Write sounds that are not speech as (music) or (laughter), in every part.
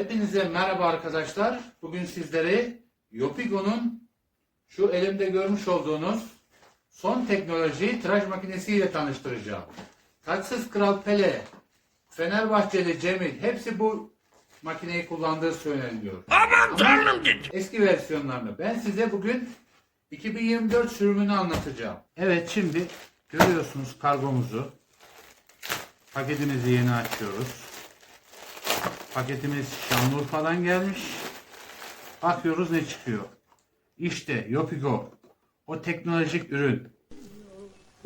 Hepinize merhaba arkadaşlar. Bugün sizleri Yopigo'nun şu elimde görmüş olduğunuz son teknoloji tıraş makinesiyle tanıştıracağım. Taçsız Kral Pele, Fenerbahçeli Cemil hepsi bu makineyi kullandığı söyleniyor. Aman tanrım Eski versiyonlarını. Ben size bugün 2024 sürümünü anlatacağım. Evet şimdi görüyorsunuz kargomuzu. Paketimizi yeni açıyoruz. Paketimiz Şanlıurfa'dan gelmiş. Bakıyoruz ne çıkıyor. İşte Yopigo. O teknolojik ürün.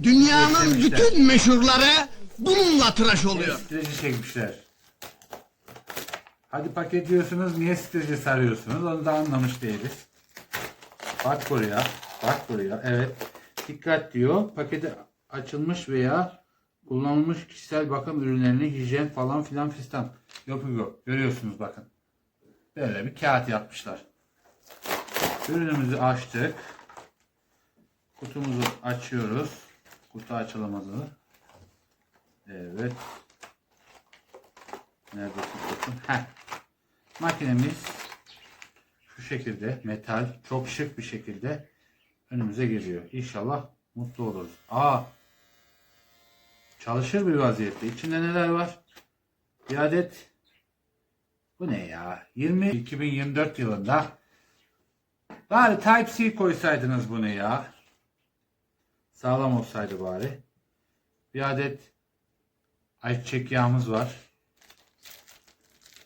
Dünyanın bütün meşhurları bununla tıraş oluyor. Streci çekmişler. Hadi paketliyorsunuz niye streci sarıyorsunuz onu da anlamış değiliz. Bak buraya. Bak buraya. Evet. Dikkat diyor. Paketi açılmış veya kullanılmış kişisel bakım ürünlerini hijyen falan filan fistan. Yopigo. Görüyorsunuz bakın. Böyle bir kağıt yapmışlar. Ürünümüzü açtık. Kutumuzu açıyoruz. Kutu açılamadı. Evet. Nerede tuttum? Heh. Makinemiz şu şekilde metal çok şık bir şekilde önümüze geliyor. İnşallah mutlu oluruz. Aa çalışır bir vaziyette. İçinde neler var? Bir adet bu ne ya? 20 2024 yılında bari Type-C koysaydınız bunu ya. Sağlam olsaydı bari. Bir adet ayçiçek yağımız var.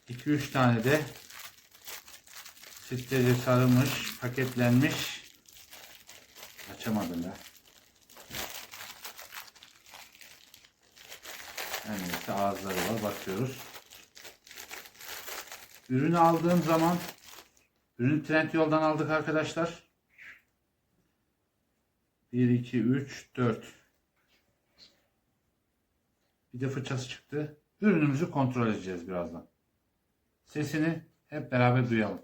2-3 tane de sitleri sarılmış, paketlenmiş. Açamadım ya. Evet, ağızları var. Bakıyoruz. Ürünü aldığım zaman ürünü Trendyol'dan aldık arkadaşlar. 1, 2, 3, 4. Bir de fırçası çıktı. Ürünümüzü kontrol edeceğiz birazdan. Sesini hep beraber duyalım.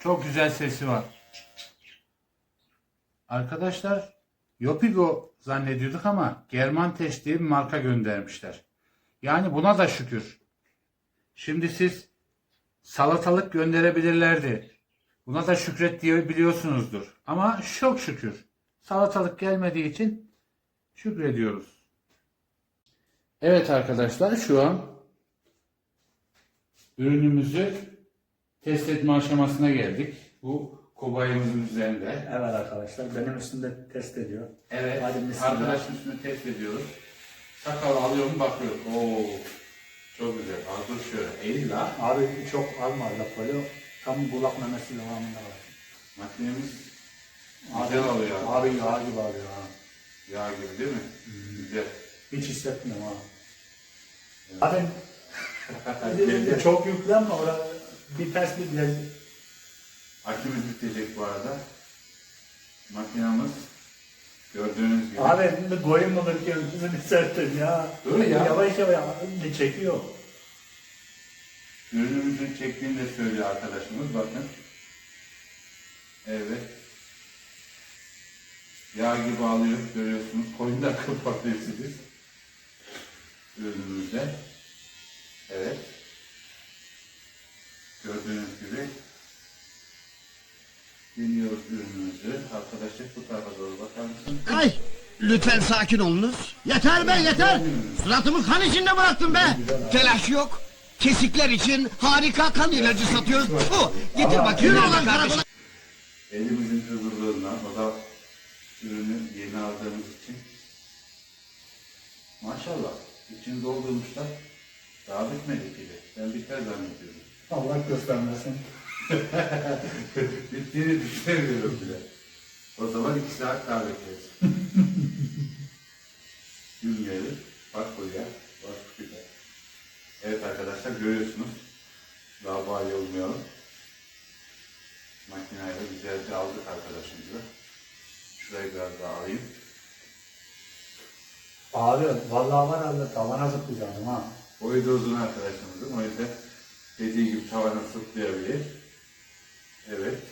Çok güzel sesi var. Arkadaşlar Yopigo zannediyorduk ama Germantex diye bir marka göndermişler. Yani buna da şükür. Şimdi siz salatalık gönderebilirlerdi. Buna da şükret diye biliyorsunuzdur. Ama çok şükür. Salatalık gelmediği için şükrediyoruz. Evet arkadaşlar şu an ürünümüzü test etme aşamasına geldik. Bu kobayımızın üzerinde. Evet arkadaşlar benim üstümde test ediyor. Evet. Arkadaşın üstünü test ediyoruz. Sakal alıyorum bakıyorum. Oo. Çok güzel. Az dur şöyle. Eğil la. Abi çok alma Rapolyo. Tam kulak memesi devamında var. Makinemiz güzel alıyor. Abi. Abi yağ gibi alıyor ha. Yağ gibi değil mi? Güzel. Hiç hissetmiyorum ha. Abi (laughs) çok yüklenme orada bir ters bir biraz Akümüz bitecek bu arada. Makinamız gördüğünüz gibi. Abi şimdi koyun mu gözünü serttin ya. Dur ya. Yavaş yavaş ne çekiyor. Ürünümüzün çektiğini de söylüyor arkadaşımız. Bakın. Evet. Yağ gibi alıyor. Görüyorsunuz. Koyun da kapatıyorsunuz. Ürünümüzde. Evet. Gördüğünüz gibi deniyoruz ürünümüzü. Arkadaşlar bu tarafa doğru bakar mısın? Ay lütfen sakin olunuz. Yeter be yeter. Suratımı kan içinde bıraktım be. Telaş yok. Kesikler için harika kan ilacı satıyoruz. Puh, getir bakayım. Yürü ulan karakola. Elimizin hızlılığından, o da ürünü yeni aldığımız için. Maşallah, içini doldurmuşlar. Daha bitmedi gibi. Ben biter zannediyorum. Allah göstermesin. (laughs) Bittiğini düşünemiyorum bile. O zaman iki saat daha bekleriz. (laughs) Gün gelir, bak buraya, bak buraya. Evet arkadaşlar görüyorsunuz. Daha bağlı olmayalım. Makineyle güzelce aldık arkadaşımızı. Şurayı biraz daha alayım. Abi vallahi var halde tavana zıplayacağım ha. Boyu da uzun arkadaşımızın. O yüzden dediği gibi tavana sıplayabilir. Evet.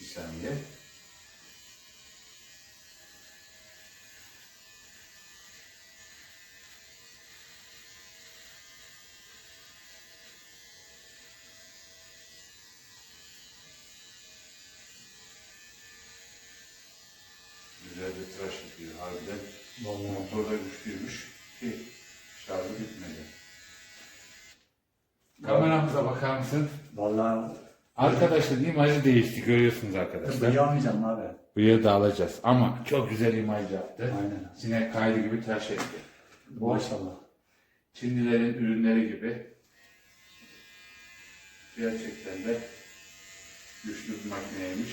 Bir saniye. güzel de tıraş yapıyor harbiden. Vallahi. Motor da güçlüymüş ki şarjı bitmedi. Kameramıza bakar mısın? Vallahi Arkadaşın imajı değişti görüyorsunuz arkadaşlar. bıyamayacağım abi. Bıyığı da alacağız ama çok güzel imaj yaptı. Aynen. Sinek kaydı gibi tıraş etti. Maşallah. Çinlilerin ürünleri gibi. Gerçekten de güçlü bir makineymiş.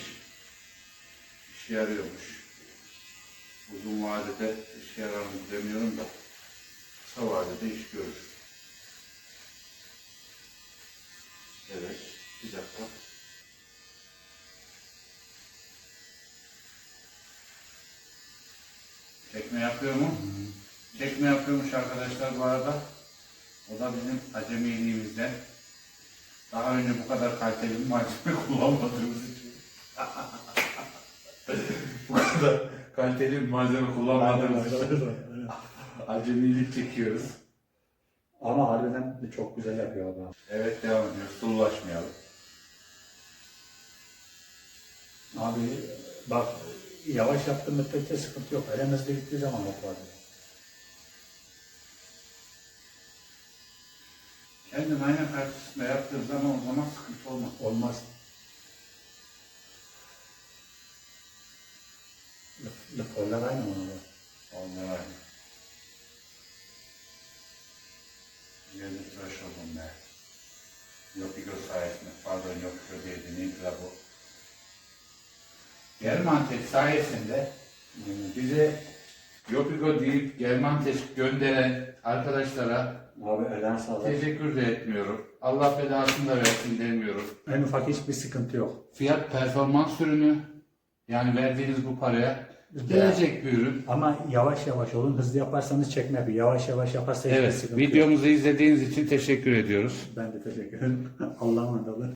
İşe yarıyormuş. Uzun vadede işe yarar mı demiyorum da kısa vadede iş görür. Evet, bir dakika. Çekme yapıyor mu? Çekme yapıyormuş arkadaşlar bu arada. O da bizim acemiliğimizden. Daha önce bu kadar kaliteli bir malzeme (laughs) kullanmadığımız için. bu (laughs) kadar kaliteli bir malzeme kullanmadığımız için acemilik çekiyoruz. Ama harbiden de çok güzel yapıyor abi. Evet devam ediyoruz. Sululaşmayalım. Abi bak yavaş yaptığın müddetçe sıkıntı yok. Elimizde gittiği zaman bak abi. Kendin ayna karşısında yaptığın zaman o zaman sıkıntı olmaz. Olmaz. Lüferler aynı mı? Onlar aynı. Yerli tıraş oldum be. Yopigo sayesinde, pardon Yopigo değildi, neydi la bu? Germantex sayesinde bize Yopigo deyip Germantex gönderen arkadaşlara Abi sağlar. teşekkür de etmiyorum. Allah belasını da versin demiyorum. En ufak hiçbir sıkıntı yok. Fiyat performans ürünü. Yani verdiğiniz bu paraya gelecek bir ürün. Ama yavaş yavaş olun. Hızlı yaparsanız çekme yapıyor. Yavaş yavaş yaparsa hiçbir Evet, videomuzu izlediğiniz için teşekkür ediyoruz. Ben de teşekkür ederim. (laughs) Allah'a emanet olun.